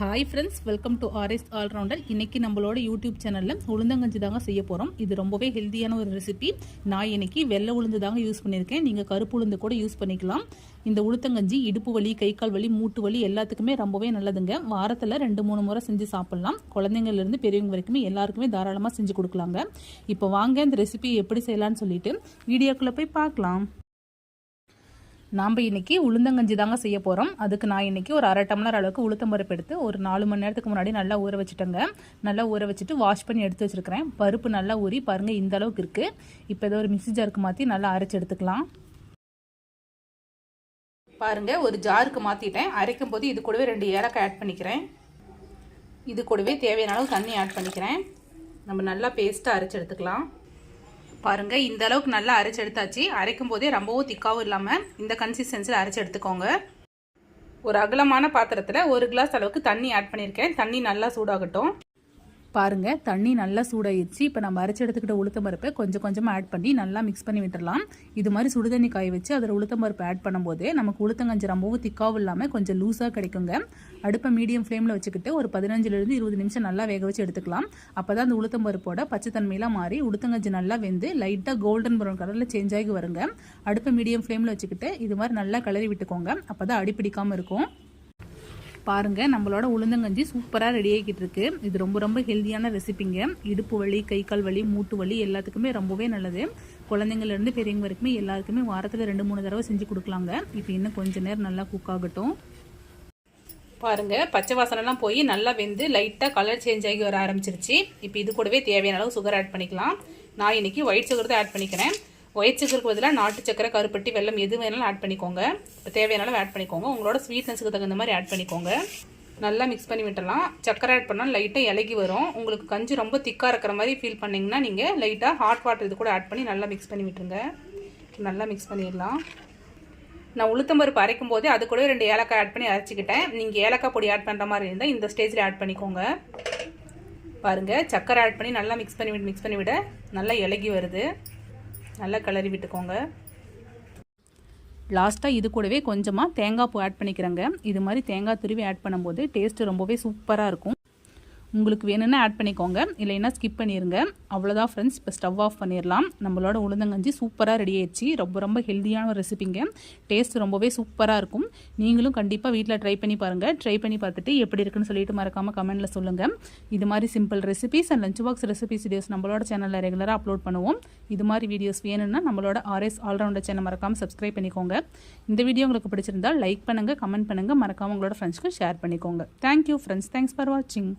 Hi friends welcome to RS allrounder இன்னைக்கு நம்மளோட YouTube சேனலில் உளுந்தங்கஞ்சி தாங்க செய்ய போகிறோம் இது ரொம்பவே ஹெல்த்தியான ஒரு ரெசிபி நான் இன்னைக்கு வெள்ளை உளுந்து தாங்க யூஸ் பண்ணியிருக்கேன். நீங்கள் கருப்பு உளுந்து கூட யூஸ் பண்ணிக்கலாம். இந்த உளுத்தங்கஞ்சி இடுப்பு வலி கை கால் வலி மூட்டு வலி எல்லாத்துக்குமே ரொம்பவே நல்லதுங்க. வாரத்தில் ரெண்டு மூணு முறை செஞ்சு சாப்பிட்லாம். குழந்தைங்கள்லேருந்து பெரியவங்க வரைக்குமே எல்லாருக்குமே தாராளமாக செஞ்சு கொடுக்கலாங்க. இப்போ வாங்க இந்த ரெசிபி எப்படி செய்யலாம்னு சொல்லிட்டு வீடியோக்குள்ளே போய் பார்க்கலாம். நாம் இன்னைக்கு உளுந்தங்கஞ்சி தாங்க செய்ய போகிறோம் அதுக்கு நான் இன்னைக்கு ஒரு அரை டம்ளர் அளவுக்கு உளுத்தம் பருப்பு எடுத்து ஒரு நாலு மணி நேரத்துக்கு முன்னாடி நல்லா ஊற வச்சுட்டேங்க. நல்லா ஊற வச்சுட்டு வாஷ் பண்ணி எடுத்து வச்சுருக்கிறேன். பருப்பு நல்லா ஊறி பாருங்கள் இந்த அளவுக்கு இருக்குது இப்போ ஏதோ ஒரு மிக்சி ஜாருக்கு மாற்றி நல்லா அரைச்சி எடுத்துக்கலாம். பாருங்கள் ஒரு ஜாருக்கு மாற்றிட்டேன் அரைக்கும் போது இது கூடவே ரெண்டு ஏலக்காய் ஆட் பண்ணிக்கிறேன். இது கூடவே தேவையான அளவு தண்ணி ஆட் பண்ணிக்கிறேன். நம்ம நல்லா பேஸ்ட்டாக அரைச்சி எடுத்துக்கலாம். பாருங்க இந்த அளவுக்கு நல்லா அரைச்சி எடுத்தாச்சு. அரைக்கும் போதே ரொம்பவும் திக்காவும் இல்லாமல் இந்த கன்சிஸ்டன்சியில் அரைச்சி எடுத்துக்கோங்க. ஒரு அகலமான பாத்திரத்தில் ஒரு கிளாஸ் அளவுக்கு தண்ணி ஆட் பண்ணியிருக்கேன். தண்ணி நல்லா சூடாகட்டும். பாருங்க தண்ணி நல்லா சூடாயிடுச்சு இப்போ நம்ம அரைச்சி எடுத்துக்கிட்ட உளுத்தம் பருப்பை கொஞ்சம் கொஞ்சமாக ஆட் பண்ணி நல்லா மிக்ஸ் பண்ணி விட்டுடலாம் இது மாதிரி சுடுதண்ணி காய வச்சு அதில் உளுத்தம் பருப்பு ஆட் பண்ணும்போது நமக்கு உளுத்தங்கஞ்சி ரொம்பவும் திக்காவும் இல்லாமல் கொஞ்சம் லூஸாக கிடைக்குங்க. அடுப்பை மீடியம் ஃப்ளேமில் வச்சுக்கிட்டு ஒரு பதினஞ்சுலேருந்து இருபது நிமிஷம் நல்லா வேக வச்சு எடுத்துக்கலாம். அப்போ தான் அந்த உளுத்தம் பருப்போட பச்சைத்தன்மையெல்லாம் மாறி உளுத்தங்கஞ்சி நல்லா வெந்து லைட்டாக கோல்டன் ப்ரௌன் கலரில் சேஞ்ச் ஆகி வருங்க. அடுப்பை மீடியம் ஃப்ளேமில் வச்சுக்கிட்டு இது மாதிரி நல்லா கிளறி விட்டுக்கோங்க. அப்போ தான் அடிப்பிடிக்காமல் இருக்கும். பாருங்க நம்மளோட உளுந்தங்கஞ்சி சூப்பராக ரெடி ஆகிட்டு இருக்கு. இது ரொம்ப ரொம்ப ஹெல்த்தியான ரெசிபிங்க இடுப்பு வலி கை கால் வலி மூட்டு வலி எல்லாத்துக்குமே ரொம்பவே நல்லது. குழந்தைங்கள்லேருந்து பெரியவங்க வரைக்குமே எல்லாருக்குமே வாரத்தில் ரெண்டு மூணு தடவை செஞ்சு கொடுக்கலாங்க. இப்போ இன்னும் கொஞ்ச நேரம் நல்லா குக் ஆகட்டும். பாருங்க பச்சை வாசனைலாம் போய் நல்லா வெந்து லைட்டாக கலர் சேஞ்ச் ஆகி வர ஆரம்பிச்சிருச்சு. இப்போ இது கூடவே தேவையான அளவு சுகர் ஆட் பண்ணிக்கலாம். நான் இன்னைக்கு ஒயிட் சுகர் தான் ஆட் பண்ணிக்கிறேன். ஒயிட் சுகருக்கு பதிலாக நாட்டு சக்கரை கருப்பட்டி வெள்ளம் எது வேணாலும் ஆட் பண்ணிக்கோங்க. இப்போ தேவையான ஆட் பண்ணிக்கோங்க. உங்களோட ஸ்வீட்னஸுக்கு தகுந்த மாதிரி ஆட் பண்ணிக்கோங்க. நல்லா மிக்ஸ் பண்ணி விட்டுலாம் சக்கரை ஆட் பண்ணால் லைட்டாக இலகி வரும். உங்களுக்கு கஞ்சி ரொம்ப திக்காக இருக்கிற மாதிரி ஃபீல் பண்ணிங்கன்னா நீங்கள் லைட்டாக ஹாட் வாட்டர் இது கூட ஆட் பண்ணி நல்லா மிக்ஸ் பண்ணி விட்டுருங்க. நல்லா மிக்ஸ் பண்ணிடலாம். நான் உளுத்தம்பருப்பு அரைக்கும் போது அது கூட ரெண்டு ஏலக்காய் ஆட் பண்ணி அரைச்சிக்கிட்டேன். நீங்கள் ஏலக்காய் பொடி ஆட் பண்ணுற மாதிரி இருந்தால் இந்த ஸ்டேஜில் ஆட் பண்ணிக்கோங்க. பாருங்கள் சக்கரை ஆட் பண்ணி நல்லா மிக்ஸ் பண்ணி விட்டு மிக்ஸ் பண்ணி விட நல்லா இலகி வருது. நல்லா கிளறி விட்டுக்கோங்க. லாஸ்ட்டாக இது கூடவே கொஞ்சமாக தேங்காய் பூ ஆட் பண்ணிக்கிறேங்க. இது மாதிரி தேங்காய் துருவி ஆட் பண்ணும்போது டேஸ்ட்டு ரொம்பவே சூப்பராக இருக்கும். உங்களுக்கு வேணும்னா ஆட் பண்ணிக்கோங்க. இல்லைன்னா ஸ்கிப் பண்ணிடுங்க அவ்வளோதான் ஃப்ரெண்ட்ஸ் இப்போ ஸ்டவ் ஆஃப் பண்ணிடலாம் நம்மளோட உளுந்தங்கஞ்சி சூப்பராக ரெடி ஆயிடுச்சு. ரொம்ப ரொம்ப ஹெல்த்தியான ஒரு ரெசிபிங்க டேஸ்ட் ரொம்பவே சூப்பராக இருக்கும். நீங்களும் கண்டிப்பாக வீட்டில் ட்ரை பண்ணி பாருங்கள் ட்ரை பண்ணி பார்த்துட்டு எப்படி இருக்குன்னு சொல்லிட்டு மறக்காமல் கமெண்ட்டில் சொல்லுங்கள் இது மாதிரி simple recipes and lunch box recipes videos நம்மளோட சேனலில் ரெகுலராக அப்லோட் பண்ணுவோம். இது மாதிரி வீடியோஸ் வேணும்னா நம்மளோட ஆர்எஸ் ஆல்ரவுண்டர் சேனல் மறக்காமல் சப்ஸ்கிரைப் பண்ணிக்கோங்க. இந்த வீடியோ உங்களுக்கு பிடிச்சிருந்தால் லைக் பண்ணுங்கள் கமெண்ட் பண்ணுங்கள் மறக்காமல் உங்களோட ஃப்ரெண்ட்ஸ்க்கு ஷேர் பண்ணிக்கோங்க. தேங்க்யூ ஃப்ரெண்ட்ஸ் தேங்க்ஸ் ஃபார் வாட்சிங்